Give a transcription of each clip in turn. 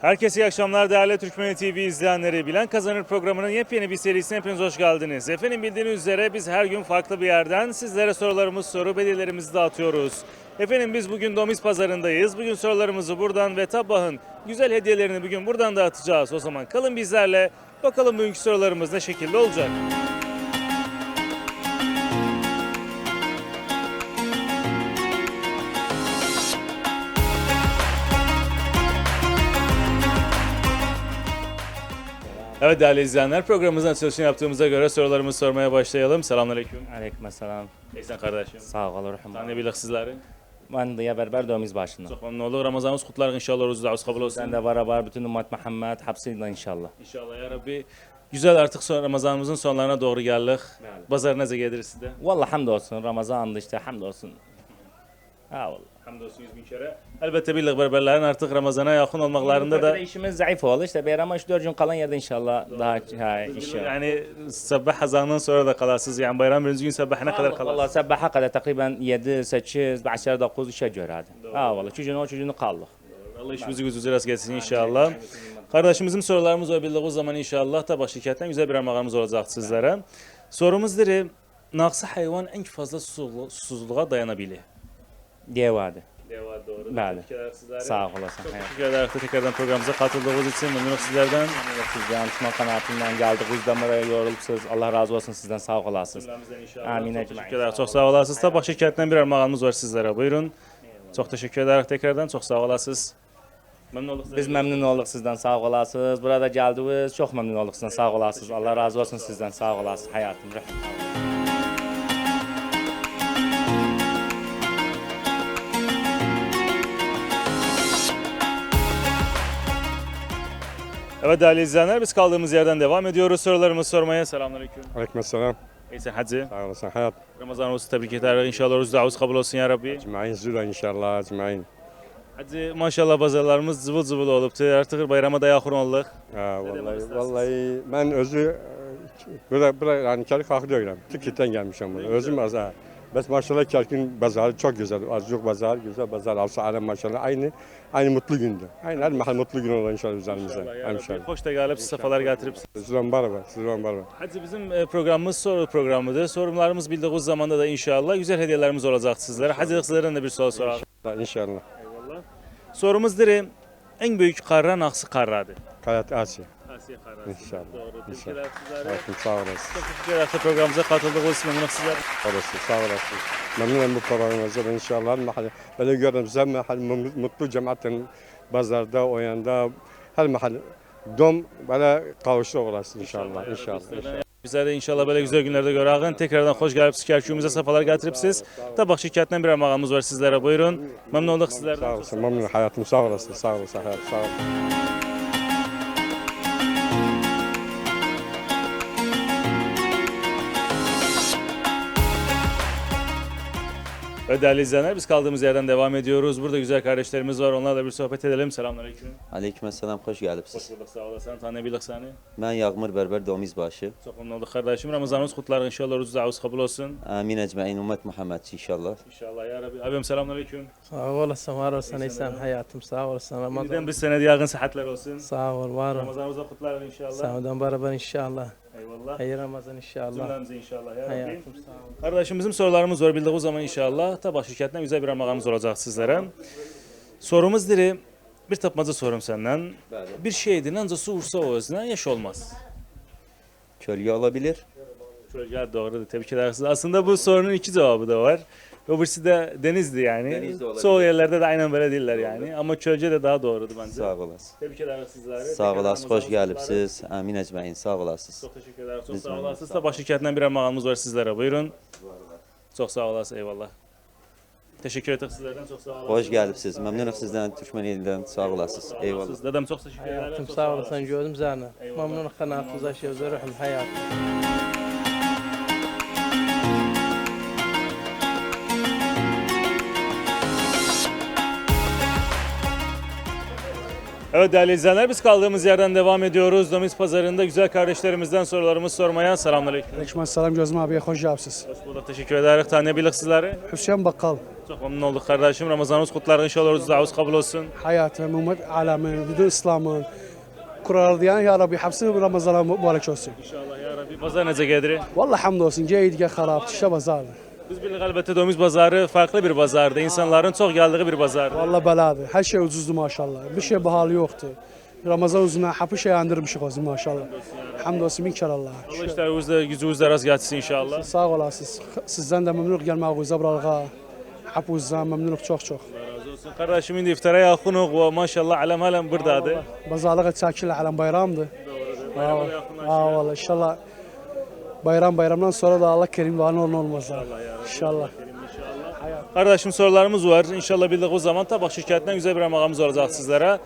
Herkese iyi akşamlar değerli Türkmen TV izleyenleri. Bilen Kazanır programının yepyeni bir serisine hepiniz hoş geldiniz. Efendim bildiğiniz üzere biz her gün farklı bir yerden sizlere sorularımız soru hediyelerimizi dağıtıyoruz. Efendim biz bugün Domiz Pazarı'ndayız. Bugün sorularımızı buradan ve Tabbah'ın güzel hediyelerini bugün buradan dağıtacağız. O zaman kalın bizlerle bakalım bugünkü sorularımız ne şekilde olacak. Evet değerli izleyenler programımızın açılışını yaptığımıza göre sorularımızı sormaya başlayalım. Selamünaleyküm. Aleykümselam. Eysen kardeşim. Sağ ol Rahman. Tanrı bilir sizleri. Ben Diya Berber Dömiz başında. Çok memnun olduk. Ramazanınız kutlar inşallah. Ruzu davuz kabul olsun. Sen de beraber bütün ümmet Muhammed hapsıyla inşallah. İnşallah ya Rabbi. Güzel artık son Ramazanımızın sonlarına doğru geldik. Evet. Pazar ne gelir size? Vallahi hamdolsun Ramazan'dı işte hamdolsun. Ha vallahi. Hamdolsun yüz bin kere. Elbette birlik berberlerin artık Ramazan'a yakın olmaklarında da işimiz zayıf oldu işte beyrama 3-4 gün kalan yerde inşallah daha ha, inşallah. yani sabah hazandan sonra da kalarsınız. Yani bayram birinci gün sabah ne kadar kalarsınız? sabaha kadar takriben 7, 8, 10, 9 işe göre hadi. Ha vallahi çocuğun o çocuğunu kaldık. Allah işimizi gözümüzü rast gelsin inşallah. Kardeşimizin sorularımız var bildiği zaman inşallah Tabak şirketten güzel bir armağanımız olacak sizlere. Sorumuzdur. Naksı hayvan en fazla susuzluğa dayanabilir. Diye vardı. Deva doğru. Bəli. Sağ olasın. Çok hayat. teşekkür ederiz tekrardan programımıza katıldığınız için memnunum sizlerden. Siz yanlışma kanatından geldik. Uzdamaraya yorulupsuz. Allah razı olsun sizden sağ olasınız. Amin Çok ecmaîn. teşekkür ederiz. Çok sağ olasınız. Tabak şirketinden bir armağanımız var sizlere. Buyurun. Çok teşekkür ederiz tekrardan. Çok sağ olasınız. Biz memnun olduk sizden sağ olasınız. Burada geldiniz. Çok memnun olduk sizden sağ olasınız. Allah razı olsun sizden sağ olasınız. Hayatım rahmet. Evet değerli izleyenler biz kaldığımız yerden devam ediyoruz. Sorularımızı sormaya. Selamünaleyküm. Aleykümselam. Eysen Hacı. Sağ olasın hayat. Ramazanımızı tebrik ederiz. İnşallah rüzü davuz kabul olsun ya Rabbi. Ecmaîn züla inşallah ecmaîn. Hacı maşallah pazarlarımız zıvıl zıvıl oluptu. Artık bayrama da yakın olduk. Ha vallahi vallahi ben özü e, burada burada yani Kerik Haklı'yla Tikit'ten gelmişim burada. Özüm az ha. Bes maşallah Kerik'in pazarı çok güzel. Azıcık pazar, güzel pazar. Alsa alem maşallah aynı aynı mutlu gündü. Aynı her mahal mutlu gün olur inşallah üzerimize. İnşallah. İnşallah. Hoş da gelip sefalar getirip. Sizden var, sizden var. Hacı bizim e, programımız soru programıdır. Sorunlarımız bildiğiniz zamanda da inşallah güzel hediyelerimiz olacak sizlere. Hacı sizlerden de bir soru soralım. İnşallah. Eyvallah. Sorumuz dir en büyük karra naksı karradır. Hayat Asya. İnşallah. Doğru. İnşallah. Teşekkürler sizlere. Sağ olasın. Çok teşekkür ederiz de programımıza katıldığınız için memnunum sizler. Sağ olasın, sağ olasın. Memnunum bu programınızdan inşallah. Mahal, böyle gördüm size mahal mutlu cemaatin pazarda, o yanda her mahal dom böyle kavuştu olasın inşallah. İnşallah. inşallah. Bizler de inşallah böyle güzel günlerde görəğin. Tekrardan hoş gelip Kerküyümüze sefalar getiripsiz. Tabak şirketinden bir armağanımız var sizlere. Buyurun. Memnun olduk sizlerden. Sağ olasın, memnun hayatım sağ olasın, sağ olasın hayatım sağ olasın. Ve değerli izleyenler biz kaldığımız yerden devam ediyoruz. Burada güzel kardeşlerimiz var. Onlarla bir sohbet edelim. Selamünaleyküm. Aleykümselam, hoş geldiniz. Hoş bulduk. Sağ olasın. Tanıyabilik seni. Ben Yağmur Berber Domizbaşı. Çok memnun olduk kardeşim. Ramazanınız kutlar inşallah. Rüzü davuz kabul olsun. Amin ecmaîn ümmet Muhammed inşallah. İnşallah ya Rabbi. Abim selamünaleyküm. Sağ olasın, var olasın İhsan hayatım. Sağ olasın Ramazan. bir sene yakın sıhhatler olsun. Sağ ol, var ol. Ramazanımızda kutlar inşallah. Sağdan beraber inşallah. Eyvallah. Hayır Ramazan inşallah. Cümlemize inşallah ya Rabbi. Hayatım sağ ol. Kardeşim bizim sorularımız var bildiği zaman inşallah. Tabak şirketinden güzel bir armağanımız olacak sizlere. Sorumuz diri. Bir tapmaca sorum senden. Bir şeydir ancak su vursa o özüne yaş olmaz. Kölge olabilir. Çocuklar doğru. Tebrik ederiz. Aslında bu sorunun iki cevabı da var. Öbürsü de denizdi yani. Deniz de olabilir. Soğuk yerlerde de aynen böyle değiller yani. Ama çölce de daha doğrudu bence. Sağ olasın. Tebrik ederiz sizlere. Sağ Tekrar olasın, hoş Ramazanınız geldiniz. Amin ecmaîn, sağ olasınız. Çok teşekkür ederiz. Çok Biz sağ memnunuz. olasınız. Tabak şirketinden bir armağanımız var sizlere. Buyurun. Çok sağ olasın. Eyvallah. Teşekkür ederim sizlerden. Çok sağ olasın. Hoş geldiniz. Memnunum sizden, Türkmeniyeli'den. Sağ olasınız. Eyvallah. Siz dedem çok teşekkür ederim. Hayatım Çok sağ olasın gördüm zana. Memnun kanatınıza şey ruhum hayatım. Evet değerli izleyenler biz kaldığımız yerden devam ediyoruz. Domiz pazarında güzel kardeşlerimizden sorularımızı sormaya. Selamünaleyküm. Aleykümselam Gözüm abiye hoş geldiniz. Hoş bulduk. Teşekkür ederiz. Tanıyabilirik sizleri. Hüseyin Bakkal, Çok memnun olduk kardeşim. Ramazanınız kutlar. İnşallah davuz kabul olsun. hayatı, ümmet aleminin, bütün İslam'ın kurarı diyen ya Rabbi hepsi Ramazan'a mübarek olsun. İnşallah ya Rabbi. Pazar nece gelir? Vallahi hamdolsun, ceyid harap, tişe bazardı. Biz bilirik elbette Domiz pazarı farklı bir pazardı. İnsanların çok geldiği bir pazardı. Vallahi beladı, her şey ucuzdu maşallah. Bir şey pahalı yoktu. Ramazan uzuna hapı şey andırmışık olsun maşallah. Hamdolsun bin kere Allah'a. Allah işlerinizde gücünüzde rast geçsin inşallah. Sağ olasınız. Sizden de memnunum gelmağınıza buralığa. Hapınızdan. Razı olsun. Kardeşim indi iftara yakınıq ve maşallah alem halen buradadır. Bazalığa çakil alem bayramdı. Bayrama da Aa, yakınlaşıyor. aa vallahi inşallah bayram bayramdan sonra da Allah kerim var olur olmaz. İnşallah. Kardeşim sorularımız var. İnşallah bildik o zaman tabak şirketinden güzel bir amağımız olacak sizlere.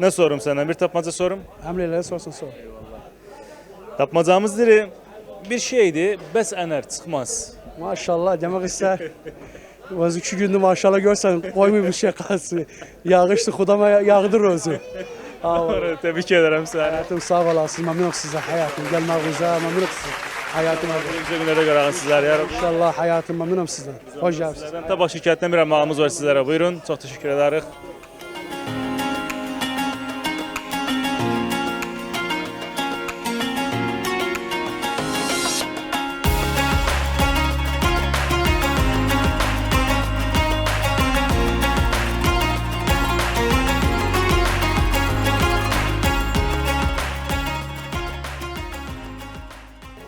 Ne sorum senden? Bir tapmaca sorum. Emreyle sorsun sor. Tapmacamız diri bir şeydi. Bes ener çıkmaz. Maşallah demek ister. Vaz iki gündür maşallah görsen koymuyor bir şey kalsın. Yağıştı kudama yağdır özü. Vallahi. Tebrik ederim seni. hayatım sağ olasın memnunum size hayatım. Gelmağınıza memnunum size. Hayatım abi. Güzel göre sizler ya. İnşallah hayatım memnunum sizden. Hoş geldiniz. Sizlerden tabak şirketinden bir amağımız var sizlere. Buyurun. Çok teşekkür ederiz.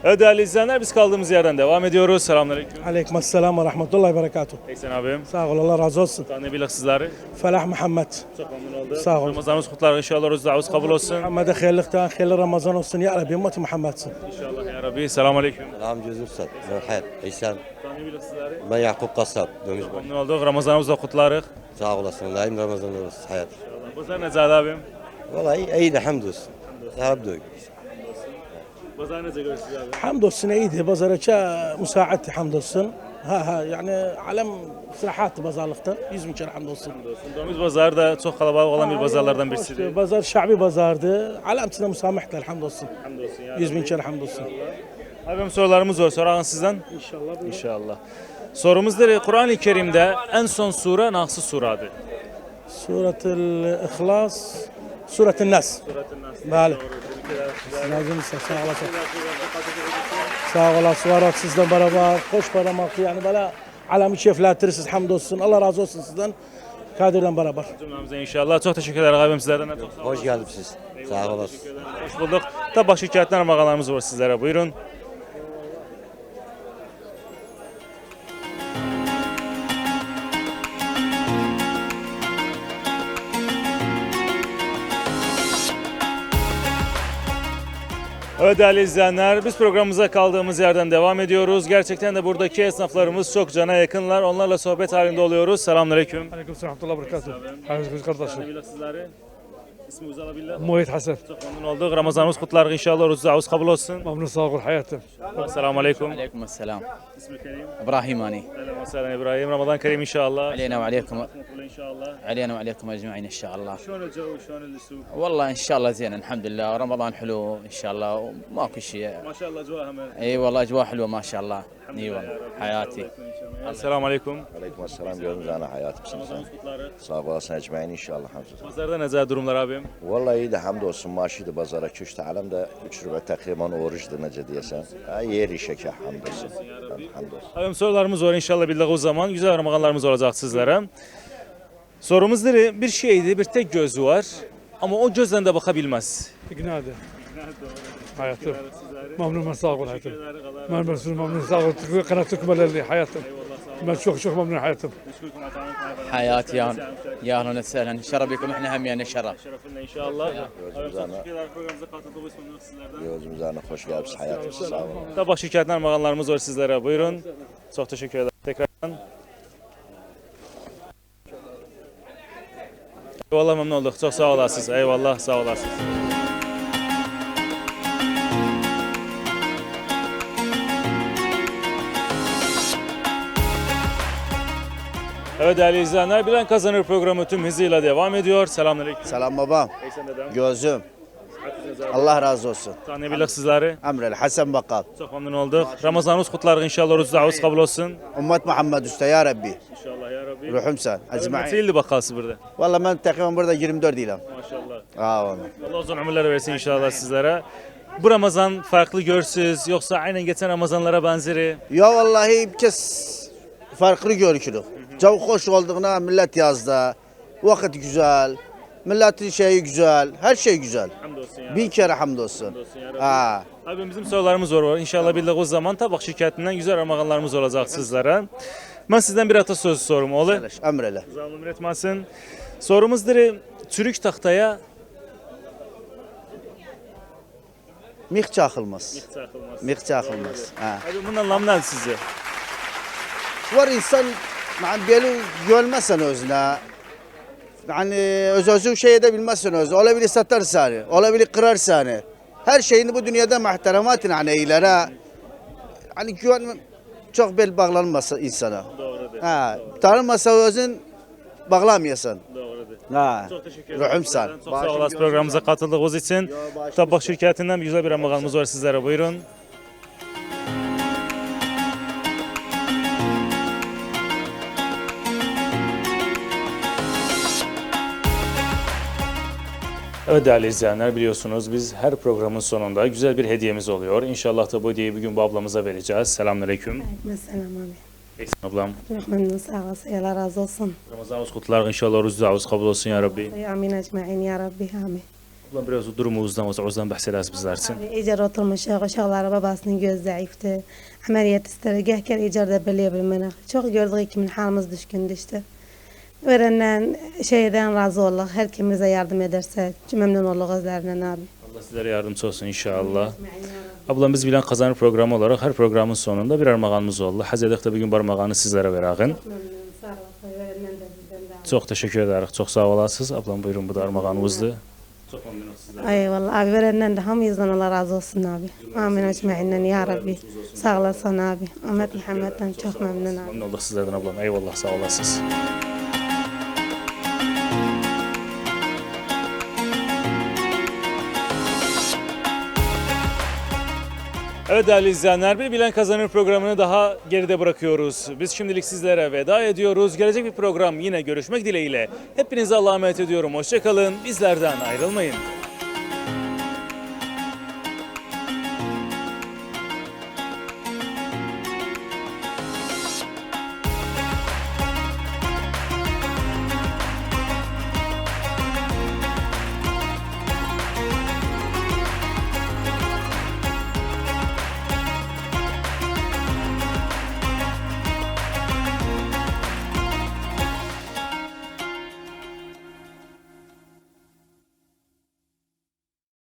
Evet değerli izleyenler biz kaldığımız yerden devam ediyoruz. Selamünaleyküm. Aleyküm selam ve rahmetullahi ve berekatuhu. Eksen abim. Sağ ol Allah razı olsun. Tanıyabilirik sizleri. Felah Muhammed. Çok memnun oldum. Sağ ol. Ramazanımız kutlar inşallah. Oruç davuz kabul olsun. Muhammed'e hayırlıktan, hayırlı Ramazan olsun ya Rabbi ümmeti Muhammed'sin. İnşallah ya Rabbi. Selamun Aleyküm. Selam gözüm sat. Merhaba. İhsan. Tanıyabilirik sizleri. Ben Yakup Kasap. Dönüş baş. Memnun olduk. Ramazanımızı kutlarız. Sağ olasın. Daim Ramazan olsun. Hayat. Pazar ne zaten abim? Vallahi iyi de hamdolsun. Hamdolsun. Pazar ne görüyorsunuz abi? Hamdolsun iyiydi. Pazarca müsaadti hamdolsun. Ha ha yani alem sırahat pazarlıkta. Yüz bin kere hamdolsun. Domiz pazarı da çok kalabalık olan bir pazarlardan birisidir. Pazar şabi pazardı. Alemtine müsamahlar hamdolsun. Hamdolsun ya Yüz kere hamdolsun. Abim sorularımız var. Sorağın sizden. İnşallah. İnşallah. Sorumuzdur. Kur'an-ı Kerim'de en son sure nasıl suradır? Suretul İhlas. Suretul Nas. Bəli. Lazım ise sağ olasın. Sağ olasın. Var sizden beraber. Hoş beraber. Yani böyle alemi şefletirsiniz. Hamdolsun. Allah razı olsun sizden. Kadir'den beraber. Cümlemize inşallah. Çok teşekkür ederim abim sizlerden. Çok sağ. Hoş geldiniz siz. Sağ olasın. Hoş bulduk. Tabak şirketinden armağanlarımız var sizlere. Buyurun. Evet değerli izleyenler, biz programımıza kaldığımız yerden devam ediyoruz. Gerçekten de buradaki esnaflarımız çok cana yakınlar. Onlarla sohbet halinde oluyoruz. Selamünaleyküm. Aleyküm rahmetullah berekatuhu. Hayırlı kardeşim. sizleri. İsminizi alabilir Muhit Hasan. Çok memnun olduk. Ramazanımız kutlar inşallah. Oruç davuz kabul olsun. Memnun sağ ol hayatım. Selamun aleyküm. عليكم السلام İsmi Kerim. ابراهيم اني Selam selam İbrahim. Ramazan Kerim inşallah. علينا وعليكم Mutlu inşallah. علينا وعليكم اجمعين ان شاء الله شلون الجو شلون السوق؟ والله ان شاء الله زين الحمد لله رمضان حلو ان شاء الله وماكو شيء ما شاء الله اجواءها من اي والله اجواء حلوه ما شاء الله اي والله حياتي Selamun aleyküm. Aleyküm selam gözünüz ana hayatımsınız. Ramazanımız kutları. Sağ olasın ecmaîn inşallah hamdolsun. Pazarda ne zaman durumlar Abim? Vallahi iyi de hamdolsun maaşıydı pazara köşte alem de 3 rübe takriban oruçdu nece diyesen. Ha, yer işe hamdolsun. Hamdolsun. Abim sorularımız var inşallah billah o zaman. Güzel Ramazanlarımız olacak sizlere. Sorumuz diri bir şeydi, bir tek gözü var. Ama o gözden de bakabilmez. İknadı. Hayatım. Memnun ben sağ ol hayatım. Ben memnun memnun sağ ol. Kanatı kumalarlı hayatım. Ben çok çok memnun hayatım. حياتي يا يا اهلا وسهلا شرف بكم احنا هم يعني شرف Şerefinde inşallah. Abim Gözümüz çok ana, teşekkürler programımıza katıldığınız için memnunum sizlerden. gözümüz ana hoş geldiniz hayatımsınız. Sağ olun. Tabak şirketinden armağanlarımız var sizlere. Buyurun. Çok teşekkür ederim. Tekrardan. Eyvallah memnun olduk. Çok sağ olasınız. Eyvallah sağ olasınız. Evet değerli izleyenler Bilen Kazanır programı tüm hızıyla devam ediyor. Selamünaleyküm. Selam babam, Eysen dedem. gözüm. Allah razı olsun. Tanıyabilik sizleri. Emrel Hasan Bakkal. Çok memnun olduk. Ramazanınız kutlar inşallah. Davuz kabul olsun. Ümmet Muhammed Usta ya Rabbi. İnşallah ya Rabbi. Ruhum sen. Kaç Ecmaîn. yıldı bakkalsı burada? Valla ben takriben burada 24 değilim. Maşallah. Aa vallahi. Allah uzun ömürler versin inşallah sizlere. Bu Ramazan farklı görsüz yoksa aynen geçen Ramazanlara benzeri. Ya vallahi bir kez farklı görüşürük. Çok hoş olduğuna millet yazdı. Vakit güzel. Milletin şeyi güzel. Her şey güzel. Hamdolsun ya. Bin kere hamdolsun. Hamdolsun ya. Ha. Abi bizim sorularımız var. var. İnşallah billah o zaman tabak şirketinden güzel ramazanlarımız olacak sizlere. Ben sizden bir atasözü sorum oğlu. Emrele. Zalım üretmesin. Sorumuzdur. Türk tahtaya Mih çakılmaz. takılmaz. Mih çakılmaz. Ha. Abi bunun anlamı ne sizce? Var insan yani beli görmezsen özüne. Yani öz özü şey edebilmezsin özü. Olabilir satar seni. Olabilir kırar seni. Her şeyini bu dünyada muhterematın hani eylere. Hani güven çok bel bağlanmasa insana. Doğrudur. Ha, tanınmasa özün bağlamayasın. Doğrudur. Ha. Çok teşekkür ederim. Ruhum sen. Çok sağ olasın programımıza katıldığınız için. Tabak şirketinden güzel bir ramazanımız var sizlere. Buyurun. Evet değerli izleyenler biliyorsunuz biz her programın sonunda güzel bir hediyemiz oluyor. İnşallah da bu hediyeyi bugün bu ablamıza vereceğiz. Selamünaleyküm. Selam abi. Eysen ablam. Memnun sağ olasın. Allah razı olsun. Ramazanımız kutlar. İnşallah davuz kabul olsun ya Rabbi. Amin ecmaîn ya Rabbi amin. Ablam biraz durumumuzdan, vaziyimizden bahsederiz bizlersin. İcar oturmuş uşakları babasının göz zayıftı. Ameliyat istedi. Gehker icar da beleyebilmenek. Çok gördük kimin halimiz düşkündü işte. Verenden şeyden razı olduk. Her kimimize yardım ederse memnun olduk özlerinden abi. Allah sizlere yardımcı olsun inşallah. Ablam biz bilen kazanır programı olarak her programın sonunda bir armağanımız oldu. Hazırlık da bugün bu armağanı sizlere. Memnun de. Çok teşekkür ederiz. Çok sağ olasınız. Ablam buyurun bu da armağanımızdı. Çok memnunum sizlerden. Eyvallah abi verenden de hamıyızdan Allah razı olsun abi. Amin ecmaîn ya Rabbi. Sağ olasın abi. Ahmet Muhammed'den çok memnun abi. Memnun olduk sizlerden ablam. Eyvallah sağ olasınız. Evet değerli izleyenler bir Bilen Kazanır programını daha geride bırakıyoruz. Biz şimdilik sizlere veda ediyoruz. Gelecek bir program yine görüşmek dileğiyle. Hepinize Allah'a emanet ediyorum. Hoşçakalın. Bizlerden ayrılmayın.